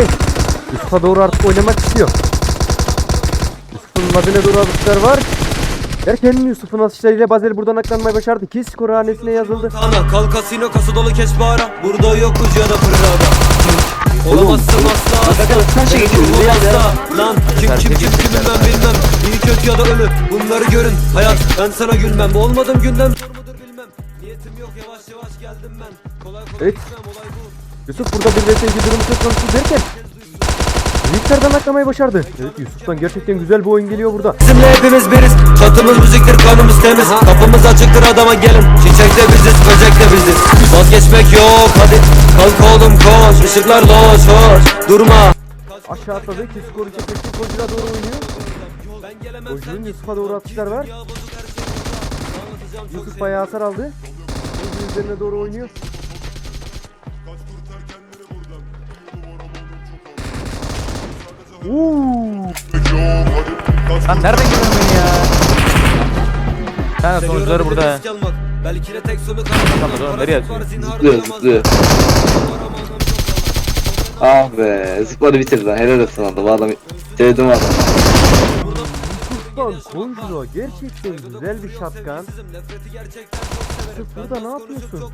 Okey. Yusuf'a doğru artık oynamak istiyor. Yusuf'un Bazel'e doğru atışlar var. Derken Yusuf'un atışlarıyla Bazel buradan aklanmayı başardı. Ki skor hanesine yazıldı. Kana kal kasino kası dolu keş bara Burada yok ucu ya da pırrada Olamazsın asla asla. Şey Benim ruhum hasta Lan kim kim kim kimim ben bilmem. İyi kötü ya da ölü. Bunları görün. Hayat ben sana gülmem. Olmadım gündem. Niyetim yok. Yavaş yavaş geldim ben. Kolay kolay Evet. gitmem. Olay bu. Yusuf burada bir vs durumu söz konusu derken Büyüklerden aklamayı başardı. Evet Yusuf'tan gerçekten güzel bir oyun geliyor burada. Bizimle hepimiz biriz Çatımız müziktir kanımız temiz Kapımız açıktır adama gelin Çiçek de biziz böcek de biziz Vazgeçmek yok hadi Kalk oğlum koş Işıklar loş hoş Durma Aşağı atladı ki skoru çekmek için doğru oynuyor. Kojur'un Yusuf'a doğru atışlar var. Yusuf bayağı hasar aldı. Kojur üzerine doğru oynuyor. Uuu. Lan nereden geliyorsun beni ya? De sonuçları burada. Belki de tek sonu Tamam, tamam, nereye atıyor? Zıplıyor zıplıyor. Ah be zıpladı bitirdi lan helal olsun adam adam sevdim adam. Lan Kojura gerçekten güzel bir şatkan. Yusuf burada ne yapıyorsun?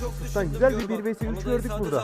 Yusuf'tan güzel bir 1 vs 3 gördük burada.